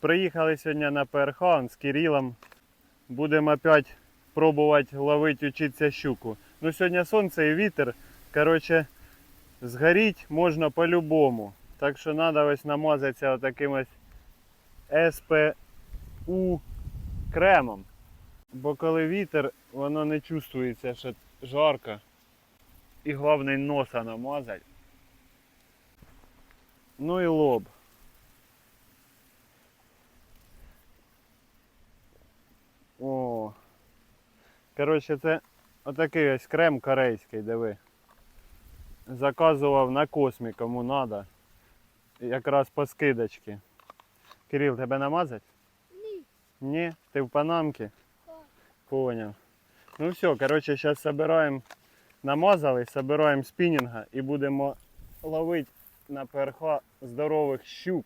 Приїхали сьогодні на ПРХ з Кирилом. Будемо опять пробувати ловити, учитися щуку. Ну сьогодні сонце і вітер. Коротше, згоріть можна по-любому. Так що треба ось намазатися отаким ось СПУ кремом. Бо коли вітер, воно не чувствується, що жарко. І головне носа намазати. Ну і лоб. Коротше, це отакий ось крем корейський, диви. Заказував на космі, кому треба. Якраз по скидочці. Кирил, тебе намазать? Ні. Ні, ти в панамці? Так. Понял. Ну все, коротше, зараз собираємо, намазали, собираємо спінінга і будемо ловити на ПРХ здорових щук.